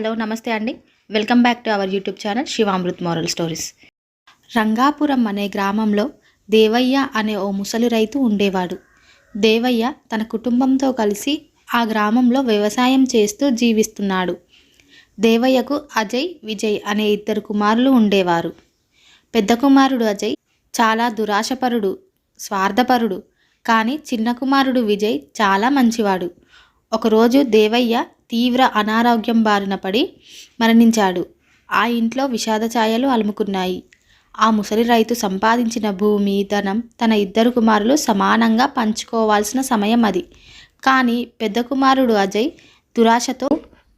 Hello నమస్తే అండి. Welcome back to our YouTube channel Shivamrut moral stories. Rangapuram అనే గ్రామంలో దేవయ్య అనే ఓ ముసలి రైతు ఉండేవాడు. దేవయ్య తన కుటుంబంతో కలిసి ఆ గ్రామంలో వ్యవసాయం చేస్తూ జీవిస్తున్నాడు. దేవయ్యకు అజయ్ విజయ్ అనే ఇద్దరు కుమారులు ఉండేవారు. పెద్ద కుమారుడు అజయ్ చాలా దురాశపరుడు స్వార్థపరుడు కానీ చిన్న కుమారుడు విజయ్ చాలా మంచివాడు. ఒకరోజు దేవయ్య తీవ్ర అనారోగ్యం బారిన పడి మరణించాడు. ఆ ఇంట్లో విషాద ఛాయలు అలుముకున్నాయి. ఆ ముసలి రైతు సంపాదించిన భూమి ధనం తన ఇద్దరు కుమారులు సమానంగా పంచుకోవాల్సిన సమయం అది. కానీ పెద్ద కుమారుడు అజయ్ దురాశతో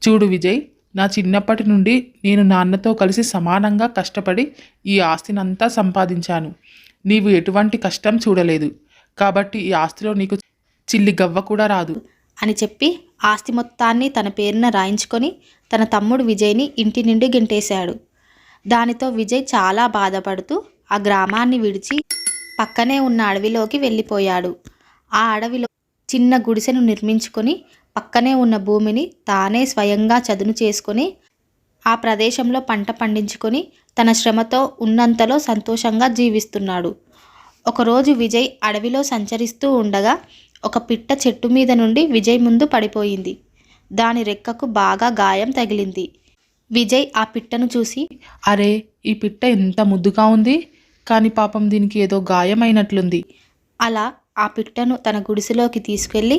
చూడు విజయ్ నా చిన్నప్పటి నుండి నేను నాన్నతో కలిసి సమానంగా కష్టపడి ఈ ఆస్తినంతా సంపాదించాను. నీవు ఎటువంటి కష్టం చూడలేదు. కాబట్టి ఈ ఆస్తిలో నీకు చిల్లి గవ్వ కూడా రాదు. అని చెప్పి ఆస్తి మొత్తాన్ని తన పేరున రాయించుకొని తన తమ్ముడు విజయ్ని ఇంటి నుండి గెంటేశాడు. దానితో విజయ్ చాలా బాధపడుతూ ఆ గ్రామాన్ని విడిచి పక్కనే ఉన్న అడవిలోకి వెళ్ళిపోయాడు. ఆ అడవిలో చిన్న గుడిసెను నిర్మించుకొని పక్కనే ఉన్న భూమిని తానే స్వయంగా చదును చేసుకొని ఆ ప్రదేశంలో పంట పండించుకొని తన శ్రమతో ఉన్నంతలో సంతోషంగా జీవిస్తున్నాడు. ఒకరోజు విజయ్ అడవిలో సంచరిస్తూ ఉండగా ఒక పిట్ట చెట్టు మీద నుండి విజయ్ ముందు పడిపోయింది. దాని రెక్కకు బాగా గాయం తగిలింది. విజయ్ ఆ పిట్టను చూసి అరే ఈ పిట్ట ఎంత ముద్దుగా ఉంది. కానీ పాపం దీనికి ఏదో గాయమైనట్లుంది. అలా ఆ పిట్టను తన గుడిసెలోకి తీసుకెళ్ళి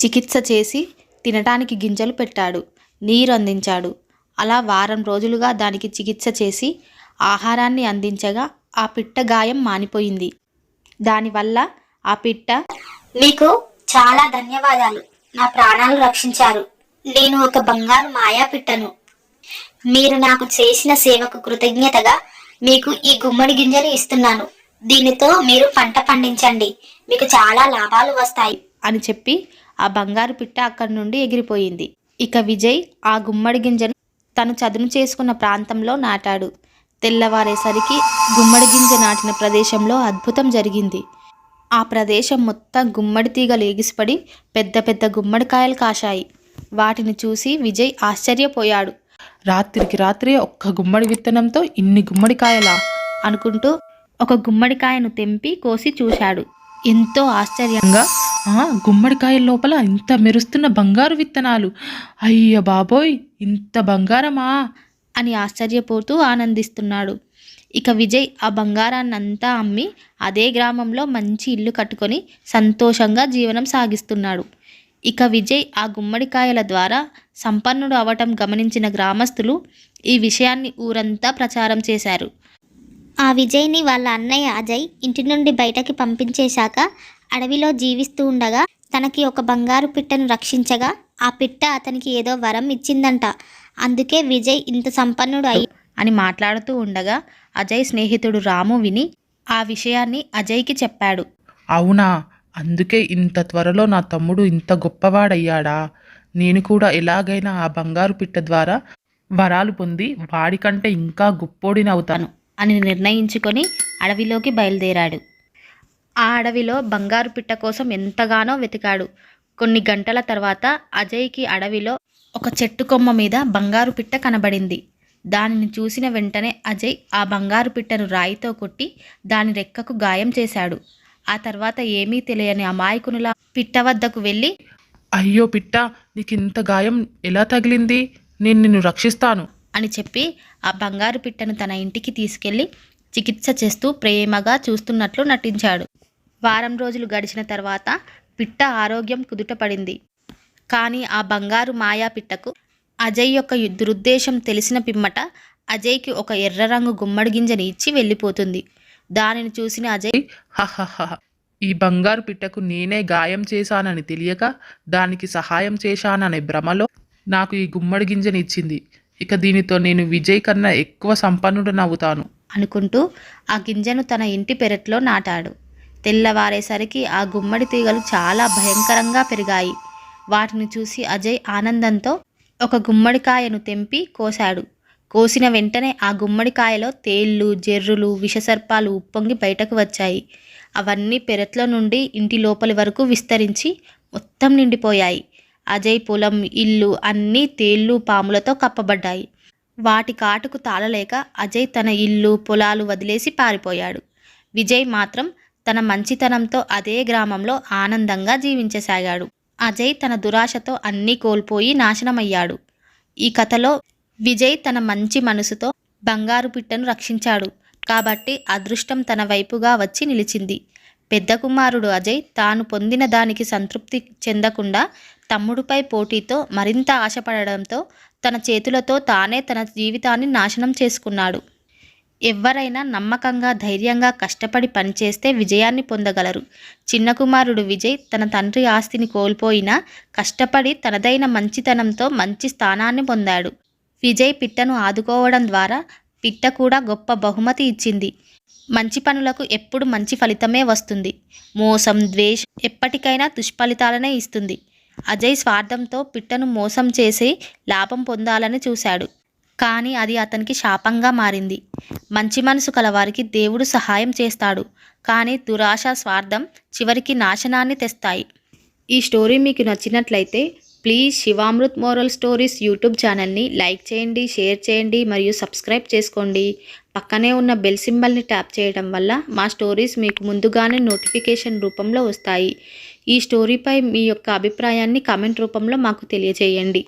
చికిత్స చేసి తినటానికి గింజలు పెట్టాడు. నీరు అందించాడు. అలా వారం రోజులుగా దానికి చికిత్స చేసి ఆహారాన్ని అందించగా ఆ పిట్ట గాయం మానిపోయింది. దానివల్ల ఆ పిట్ట మీకు చాలా ధన్యవాదాలు. నా ప్రాణాలు రక్షించారు. నేను ఒక బంగారు మాయా పిట్టను. మీరు నాకు చేసిన సేవకు కృతజ్ఞతగా మీకు ఈ గుమ్మడి గింజలు ఇస్తున్నాను. దీనితో మీరు పంట పండించండి. మీకు చాలా లాభాలు వస్తాయి. అని చెప్పి ఆ బంగారు పిట్ట అక్కడి నుండి ఎగిరిపోయింది. ఇక విజయ్ ఆ గుమ్మడి గింజను తను చదును చేసుకున్న ప్రాంతంలో నాటాడు. తెల్లవారేసరికి గుమ్మడి గింజ నాటిన ప్రదేశంలో అద్భుతం జరిగింది. ఆ ప్రదేశం మొత్తం గుమ్మడి తీగలు ఎగిసిపడి పెద్ద పెద్ద గుమ్మడికాయలు కాశాయి. వాటిని చూసి విజయ్ ఆశ్చర్యపోయాడు. రాత్రికి రాత్రి ఒక్క గుమ్మడి విత్తనంతో ఇన్ని గుమ్మడికాయలా? అనుకుంటూ ఒక గుమ్మడికాయను తెంపి కోసి చూశాడు. ఎంతో ఆశ్చర్యంగా ఆ, గుమ్మడికాయల లోపల ఇంత మెరుస్తున్న బంగారు విత్తనాలు. అయ్య బాబోయ్ ఇంత బంగారమా? అని ఆశ్చర్యపోతూ ఆనందిస్తున్నాడు. ఇక విజయ్ ఆ బంగారాన్ని అంతా అమ్మి అదే గ్రామంలో మంచి ఇల్లు కట్టుకొని సంతోషంగా జీవనం సాగిస్తున్నాడు. ఇక విజయ్ ఆ గుమ్మడికాయల ద్వారా సంపన్నుడు అవటం గమనించిన గ్రామస్తులు ఈ విషయాన్ని ఊరంతా ప్రచారం చేశారు. ఆ విజయ్ని వాళ్ళ అన్నయ్య అజయ్ ఇంటి నుండి బయటకి పంపించేశాక అడవిలో జీవిస్తూ ఉండగా తనకి ఒక బంగారు పిట్టను రక్షించగా ఆ పిట్ట అతనికి ఏదో వరం ఇచ్చిందంట. అందుకే విజయ్ ఇంత సంపన్నుడు అయి అని మాట్లాడుతూ ఉండగా అజయ్ స్నేహితుడు రాము విని ఆ విషయాన్ని అజయ్కి చెప్పాడు. అవునా? అందుకే ఇంత త్వరలో నా తమ్ముడు ఇంత గొప్పవాడయ్యాడా? నేను కూడా ఎలాగైనా ఆ బంగారు పిట్ట ద్వారా వరాలు పొంది వాడికంటే ఇంకా గొప్పోడినవుతాను అని నిర్ణయించుకొని అడవిలోకి బయలుదేరాడు. ఆ అడవిలో బంగారు పిట్ట కోసం ఎంతగానో వెతికాడు. కొన్ని గంటల తర్వాత అజయ్కి అడవిలో ఒక చెట్టు కొమ్మ మీద బంగారు పిట్ట కనబడింది. దానిని చూసిన వెంటనే అజయ్ ఆ బంగారు పిట్టను రాయితో కొట్టి దాని రెక్కకు గాయం చేశాడు. ఆ తర్వాత ఏమీ తెలియని అమాయకునులా పిట్ట వద్దకు వెళ్ళి అయ్యో పిట్ట నీకు ఇంత గాయం ఎలా తగిలింది? నేను నిన్ను రక్షిస్తాను. అని చెప్పి ఆ బంగారు పిట్టను తన ఇంటికి తీసుకెళ్ళి చికిత్స చేస్తూ ప్రేమగా చూస్తున్నట్లు నటించాడు. వారం రోజులు గడిచిన తర్వాత పిట్ట ఆరోగ్యం కుదుటపడింది. కానీ ఆ బంగారు మాయా పిట్టకు అజయ్ యొక్క దురుద్దేశం తెలిసిన పిమ్మట అజయ్కి ఒక ఎర్ర రంగు గుమ్మడి గింజని ఇచ్చి వెళ్ళిపోతుంది. దానిని చూసిన అజయ్ హహహ. ఈ బంగారు పిట్టకు నేనే గాయం చేశానని తెలియక దానికి సహాయం చేశాననే భ్రమలో నాకు ఈ గుమ్మడి గింజని ఇచ్చింది. ఇక దీనితో నేను విజయ్ కన్నా ఎక్కువ సంపన్నుడనవుతాను అనుకుంటూ ఆ గింజను తన ఇంటి పెరట్లో నాటాడు. తెల్లవారేసరికి ఆ గుమ్మడి తీగలు చాలా భయంకరంగా పెరిగాయి. వాటిని చూసి అజయ్ ఆనందంతో ఒక గుమ్మడికాయను తెంపి కోశాడు. కోసిన వెంటనే ఆ గుమ్మడికాయలో తేళ్ళు జెర్రులు విషసర్పాలు ఉప్పొంగి బయటకు వచ్చాయి. అవన్నీ పెరట్లో నుండి ఇంటి లోపలి వరకు విస్తరించి మొత్తం నిండిపోయాయి. అజయ్ పొలం ఇల్లు అన్నీ తేళ్ళు పాములతో కప్పబడ్డాయి. వాటి కాటుకు తాళలేక అజయ్ తన ఇల్లు పొలాలు వదిలేసి పారిపోయాడు. విజయ్ మాత్రం తన మంచితనంతో అదే గ్రామంలో ఆనందంగా జీవించసాగాడు. అజయ్ తన దురాశతో అన్నీ కోల్పోయి నాశనమయ్యాడు. ఈ కథలో విజయ్ తన మంచి మనసుతో బంగారు పిట్టను రక్షించాడు. కాబట్టి అదృష్టం తన వైపుగా వచ్చి నిలిచింది. పెద్ద కుమారుడు అజయ్ తాను పొందిన దానికి సంతృప్తి చెందకుండా తమ్ముడిపై పోటీతో మరింత ఆశపడడంతో తన చేతులతో తానే తన జీవితాన్ని నాశనం చేసుకున్నాడు. ఎవ్వరైనా నమ్మకంగా ధైర్యంగా కష్టపడి పనిచేస్తే విజయాన్ని పొందగలరు. చిన్న కుమారుడు విజయ్ తన తండ్రి ఆస్తిని కోల్పోయినా కష్టపడి తనదైన మంచితనంతో మంచి స్థానాన్ని పొందాడు. విజయ్ పిట్టను ఆదుకోవడం ద్వారా పిట్ట కూడా గొప్ప బహుమతి ఇచ్చింది. మంచి పనులకు ఎప్పుడు మంచి ఫలితమే వస్తుంది. మోసం ద్వేషం ఎప్పటికైనా దుష్ఫలితాలనే ఇస్తుంది. అజయ్ స్వార్థంతో పిట్టను మోసం చేసి లాభం పొందాలని చూశాడు. కానీ అది అతనికి శాపంగా మారింది. మంచి మనసు కలవారికి దేవుడు సహాయం చేస్తాడు. కానీ దురాశ స్వార్థం చివరికి నాశనాన్ని తెస్తాయి. ఈ స్టోరీ మీకు నచ్చినట్లయితే please Shivamrut moral stories YouTube ఛానల్ని లైక్ చేయండి షేర్ చేయండి మరియు సబ్స్క్రైబ్ చేసుకోండి. పక్కనే ఉన్న బెల్ సింబల్ని ట్యాప్ చేయడం వల్ల మా స్టోరీస్ మీకు ముందుగానే నోటిఫికేషన్ రూపంలో వస్తాయి. ఈ స్టోరీపై మీ యొక్క అభిప్రాయాన్ని కామెంట్ రూపంలో మాకు తెలియజేయండి.